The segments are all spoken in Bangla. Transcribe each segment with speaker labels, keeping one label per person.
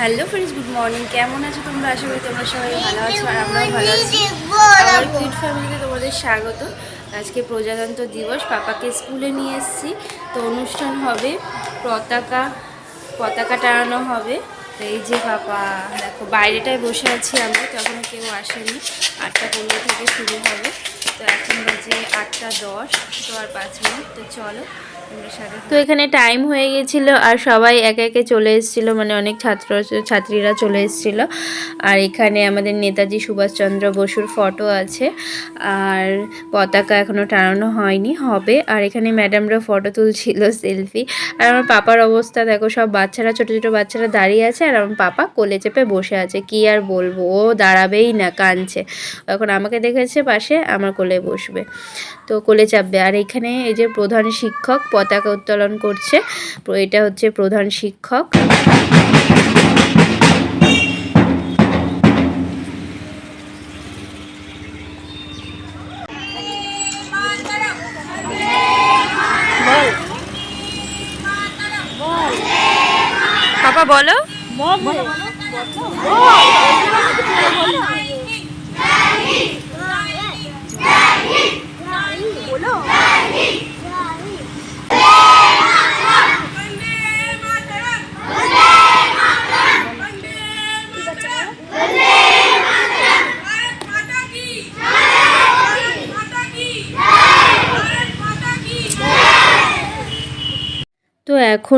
Speaker 1: হ্যালো ফ্রেন্ডস গুড মর্নিং কেমন আছো তোমরা? আশা করি তোমরা সবাই ভালো আছো আর আমরাও ভালো আছি। আমার কিউট ফ্যামিলিতে তোমাদের স্বাগত। আজকে প্রজাতন্ত্র দিবস পাপাকে স্কুলে নিয়ে এসেছি। তো অনুষ্ঠান হবে পতাকা পতাকা টানানো হবে। তো এই যে পাপা দেখো বাইরেটায় বসে আছি আমরা তখনও কেউ আসেনি। আটটা পনেরো থেকে শুরু হবে। আটটা দশ, তো আর পাঁচ মিনিট, তো চলো তো এখানে টাইম হয়ে গেছিল আর সবাই একে একে চলে এসেছিল মানে অনেক ছাত্র, ছাত্রীরা চলে এসেছিল। আর এখানে আমাদের নেতাজি সুভাষচন্দ্র বসুর ফটো আছে। আর পতাকা এখনও টানানো হয়নি, হবে। আর এখানে ম্যাডামরা ফটো তুলছিল সেলফি আর আমার পাপার অবস্থা দেখো, সব বাচ্চারা, ছোট ছোট বাচ্চারা দাঁড়িয়ে আছে আর আমার পাপা কোলে চেপে বসে আছে। কি আর বলব, ও দাঁড়াবেই না, কাঁদছে। এখন আমাকে দেখেছে পাশে, আমার কোলে বসবে। তো কোলে চাপবে। আর এখানে এই যে প্রধান শিক্ষক পতাকা উত্তোলন করছে এটা হচ্ছে প্রধান শিক্ষক। পাপা বলো।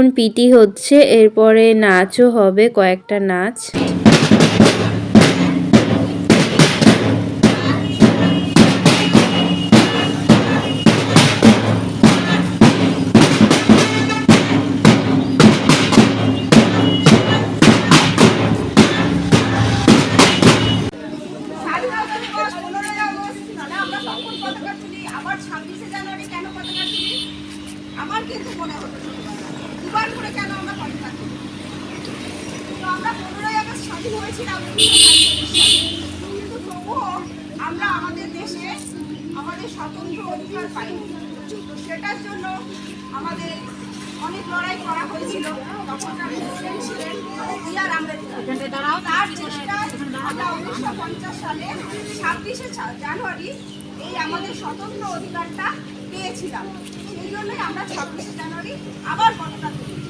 Speaker 1: এখন পিটি হচ্ছে এরপরে নাচও হবে কয়েকটা নাচ।
Speaker 2: আমরা কিন্তু মনে দুবার করে কেন আমরা পতাকা তুলি তো আমরা পনেরোই আগস্ট স্বাধীন হয়েছিলাম কিন্তু তবুও আমরা আমাদের দেশে আমাদের স্বতন্ত্র অধিকার পাইনি। তো সেটার জন্য আমাদের অনেক লড়াই করা হয়েছিল। তখনকার প্রেসিডেন্ট ছিলেন বি আর আম্বেদকর তার চেষ্টায় আমরা উনিশশো পঞ্চাশ সালে ছাব্বিশে জানুয়ারি এই আমাদের স্বতন্ত্র অধিকারটা পেয়েছিলাম। সেই জন্যই আমরা ছাব্বিশে জানুয়ারি আবার তুলি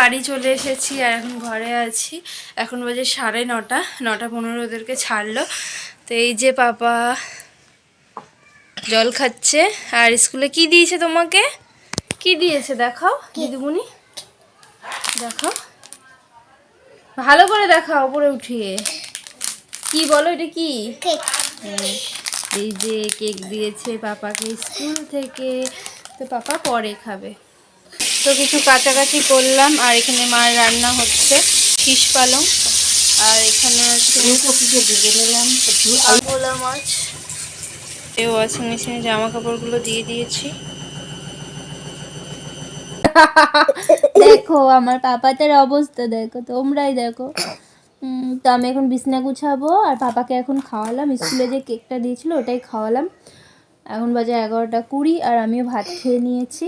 Speaker 1: বাড়ি চলে এসেছি আর এখন ঘরে আছি। এখন বাজে সাড়ে নটা নটা পনেরো ওদেরকে ছাড়লো। তো এই যে পাপা জল খাচ্ছে আর স্কুলে কি দিয়েছে তোমাকে? কি দিয়েছে দেখাও দিদিমণি? দেখাও। ভালো করে দেখাও উপরে উঠিয়ে। কি বলো এটা কি? এই যে কেক দিয়েছে পাপাকে স্কুল থেকে। তো পাপা পরে খাবে। তো কিছু কাছাকাছি করলাম, আর এখানে মার রান্না হচ্ছে ফিশ পালং। আর এখানে ভেজে নিলাম ভোলা মাছ এই ওয়াশিং মেশিনে জামা কাপড়গুলো দিয়ে দিয়েছি। দেখো, আমার পাপাতের অবস্থা, দেখো, তোমরাই দেখো। তো আমি এখন বিছনা গুছাবো, আর পাপাকে এখন খাওয়ালাম। স্কুলে যে কেকটা দিয়েছিল, ওটাই খাওয়ালাম। এখন বাজে এগারোটা কুড়ি, আর আমিও ভাত খেয়ে নিয়েছি।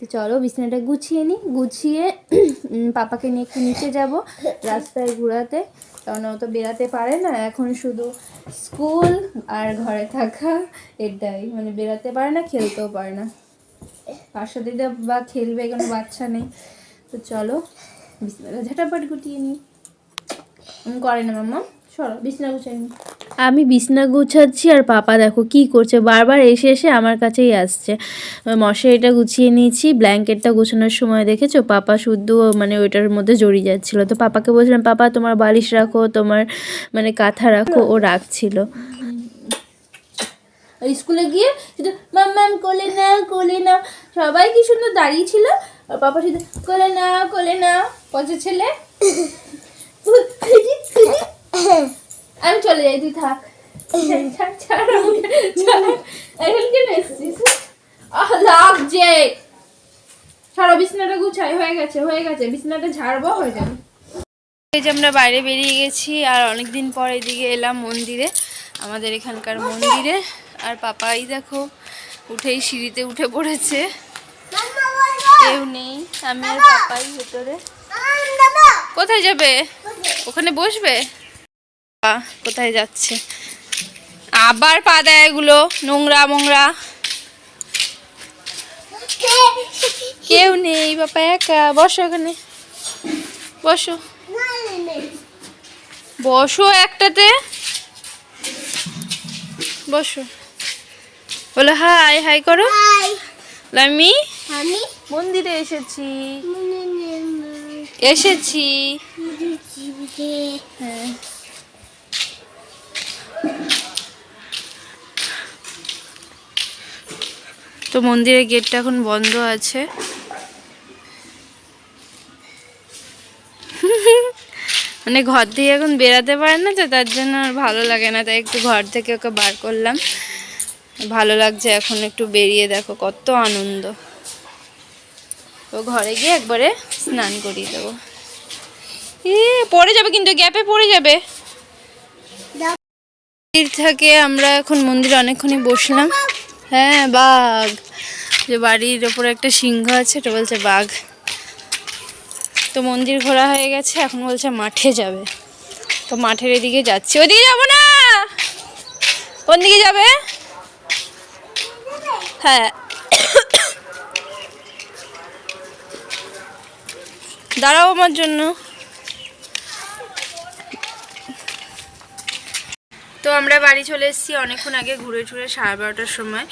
Speaker 1: তো চলো বিছানাটা গুছিয়ে নিই গুছিয়ে পাপাকে নিয়ে একটু নিচে যাব রাস্তায় ঘোরাতে। কারণ ও তো বেরাতে পারে না। এখন শুধু স্কুল আর ঘরে থাকা এটাই। মানে বেরাতে পারে না, খেলতেও পারে না। সাথে যে বা খেলবে, কোনো বাচ্চা নেই। তো চলো বিছানাটা ঝাঁটাপাট গুটিয়ে নিই করে না মাম্মা। সরো, বিছনা গুছিয়ে নি। আমি বিছনা গুছাচ্ছি আর পাপা দেখো কি করছে। বারবার এসে এসে আমার কাছেই আসছে। মশারিটা গুছিয়ে নিয়েছি ব্ল্যাঙ্কেটটা গোছানোর সময় দেখেছ? পাপা শুদ্ধ মানে ওইটার মধ্যে জড়িয়ে যাচ্ছিল। তো পাপাকে বলছিলাম, পাপা, তোমার বালিশ রাখো, তোমার মানে কাঁথা রাখো, ও রাখছিল। স্কুলে গিয়ে শুধু, মাম মাম, কোলে না কোলে না সবাই কি সুন্দর দাঁড়িয়ে ছিল। আর পাপা শুধু, কোলে না কোলে না পচে ছেলে আমি চলে যাই তুই থাক। ছাড়, ছাড়। এখন কেন এসেছিস? লাগছে ছাড়ো বিছনাটা গুছাই হয়ে গেছে হয়ে গেছে। বিছনাটা ঝাড়বো হয়ে যাবে। এই যে আমরা বাইরে বেরিয়ে গেছি আর অনেকদিন পর এদিকে এলাম মন্দিরে আমাদের এখানকার মন্দিরে। আর পাপাই দেখো উঠেই সিঁড়িতে উঠে পড়েছে। কেউ নেই আমি আর পাপাই ভেতরে। কোথায় যাবে? ওখানে বসবে? পা কোথায় যাচ্ছে? আবার পা দেয় এগুলো নোংরা মোংরা। কেউ নেই বাবা একা। বসো এখানে। বসো। বসো একটাতে। বসো। বলো হাই হাই করো। আমি
Speaker 3: আমি
Speaker 1: মন্দিরে এসেছি। এসেছি। হ্যাঁ। তো মন্দিরের গেটটা এখন বন্ধ আছে। মানে ঘর থেকে এখন বেরাতে পারে না তো তার জন্য আর ভালো লাগে না। তাই একটু ঘর থেকে ওকে বার করলাম। ভালো লাগছে এখন একটু বেরিয়ে দেখো কত আনন্দ। তো ঘরে গিয়ে একবারে স্নান করিয়ে দেবো। এ পড়ে যাবে কিন্তু গ্যাপে পড়ে যাবে। মন্দির থেকে আমরা এখন মন্দিরে অনেকক্ষণই বসলাম। হ্যাঁ বাঘ। যে বাড়ির ওপরে একটা সিংহ আছে, এটা বলছে বাঘ। তো মন্দির ঘোরা হয়ে গেছে, এখন বলছে মাঠে যাবে। তো মাঠের এদিকে যাচ্ছি। ওদিকে যাব না! কোন দিকে যাবে? হ্যাঁ। দাঁড়াও আমার জন্য। তো আমরা বাড়ি চলে এসেছি অনেকক্ষণ আগে ঘুরে টুরে সাড়ে বারোটার সময়।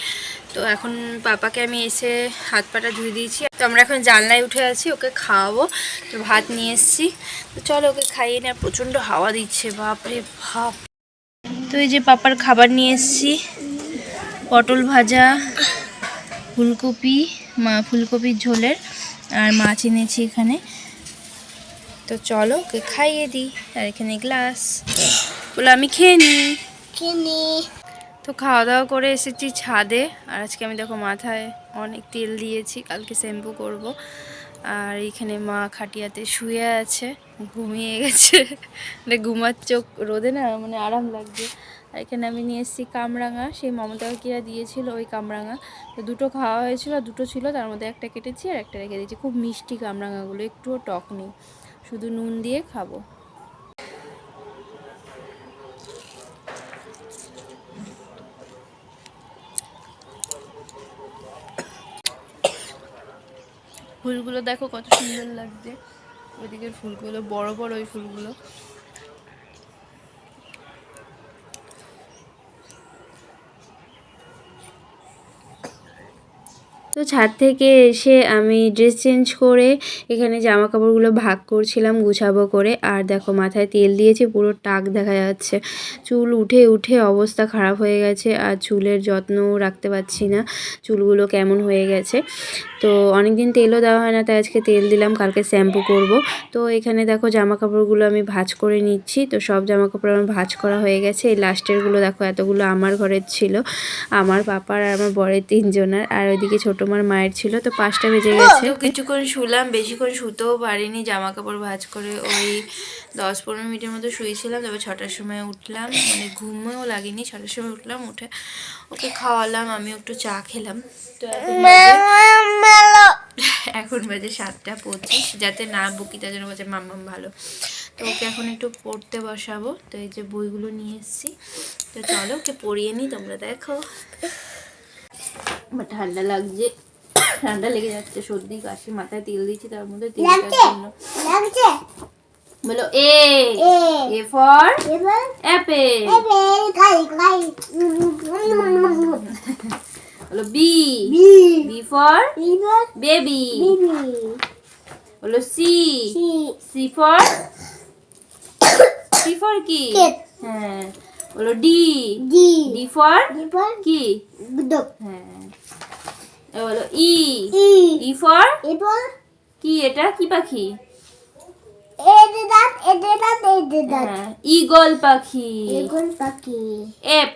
Speaker 1: তো এখন পাপাকে আমি এসে হাত পাটা ধুয়ে দিয়েছি। তো আমরা এখন জানলায় উঠে আছি, ওকে খাওয়াবো। তো ভাত নিয়ে এসেছি। তো চলো ওকে খাইয়ে না, প্রচণ্ড হাওয়া দিচ্ছে, বাপরে ভাপ তো এই যে পাপার খাবার নিয়ে এসেছি, পটল ভাজা, ফুলকপি, মা ফুলকপির ঝোলের, আর মাছ এনেছি এখানে। তো চলো ওকে খাইয়ে দিই, আর এখানে গ্লাস। বলে আমি খেয়ে নিই। তো খাওয়া দাওয়া করে এসেছি ছাদে। আর আজকে আমি দেখো মাথায় অনেক তেল দিয়েছি কালকে শ্যাম্পু করব। আর এখানে মা খাটিয়াতে শুয়ে আছে ঘুমিয়ে গেছে। মানে ঘুমার চোখ রোদে না মানে আরাম লাগছে। আর এখানে আমি নিয়ে এসেছি কামরাঙা সেই মমতা কিরা দিয়েছিল ওই কামরাঙা। তো দুটো খাওয়া হয়েছিল আর দুটো ছিল তার মধ্যে একটা কেটেছি আর একটা রেখে দিয়েছি। খুব মিষ্টি কামরাঙাগুলো একটুও টক নেই। শুধু নুন দিয়ে খাব। ফুলগুলো দেখো কত সুন্দর লাগছে। ওইদিকের ফুলগুলো বড় বড় ওই ফুলগুলো। তো ছাদ থেকে এসে আমি ড্রেস চেঞ্জ করে এখানে জামা কাপড়গুলো ভাগ করছিলাম, গুছাবো করে। আর দেখো মাথায় তেল দিয়েছি, পুরো টাক দেখা যাচ্ছে। চুল উঠে উঠে অবস্থা খারাপ হয়ে গেছে আর চুলের যত্নও রাখতে পারছি না। চুলগুলো কেমন হয়ে গেছে। তো অনেক দিন তেলও দেওয়া হয় না, তাই আজকে তেল দিলাম, কালকে শ্যাম্পু করব। তো এখানে দেখো জামা কাপড়গুলো আমি ভাজ করে নিচ্ছি। তো সব জামা কাপড় আমার ভাজ করা হয়ে গেছে। এই লাস্টেরগুলো দেখো, এতগুলো আমার ঘরের ছিল। আমার পাপার আর আমার বরের তিনজনের। আর ওইদিকে ছোটো মার মায়ের ছিল, তো পাঁচটা বেজে গেছে। কিছুক্ষণ শুলাম, বেশিক্ষণ শুতেও পারিনি জামা কাপড় ভাজ করে ওই দশ পনেরো মিনিটের মতো শুয়েছিলাম, তারপর ছটার সময় উঠলাম মানে ঘুমেও লাগেনি, ছটার সময় উঠলাম, উঠে ওকে খাওয়ালাম আমি একটু চা খেলাম। তো এখন বাজে- এখন বাজে সাতটা পঁচিশ, যাতে না বকি, তার জন্য বলছে মাম্মাম ভালো। তো ওকে এখন একটু পড়তে বসাবো, তো এই যে বইগুলো নিয়ে এসেছি। তো চলো, ওকে পড়িয়ে নিই, তোমরা দেখো। ঠান্ডা লাগছে। ঠান্ডা লেগে যাচ্ছে সর্দি কাশি মাথায় তেল দিচ্ছি তার মধ্যে জন্য। বলো এ
Speaker 3: এ।
Speaker 1: For apple. বলো বি।
Speaker 3: বি।
Speaker 1: For baby. বলো C.
Speaker 3: C.
Speaker 1: For C for কি? হ্যাঁ। বলো ডি।
Speaker 3: ডি।
Speaker 1: ডি ফর কি? হ্যাঁ। বলো ই।
Speaker 3: ই।
Speaker 1: ফর
Speaker 3: এবার
Speaker 1: কি এটা? কি পাখি?
Speaker 3: দাঁত
Speaker 1: হ্যাঁ ইগল পাখি।
Speaker 3: এগুন পাখি।
Speaker 1: এফ।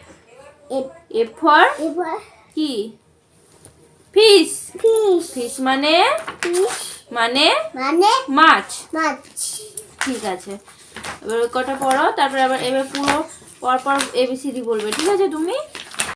Speaker 1: এফ ফর কি? ফিশ।
Speaker 3: ফিশ।
Speaker 1: ফিশ মানে?
Speaker 3: ফিশ।
Speaker 1: মানে?
Speaker 3: মানে?
Speaker 1: মাছ।
Speaker 3: মাছ।
Speaker 1: ঠিক আছে। এবার কটা পড়ো তারপরে আবার এবার পুরো পর পর এবিসিডি বলবে। ঠিক আছে তুমি?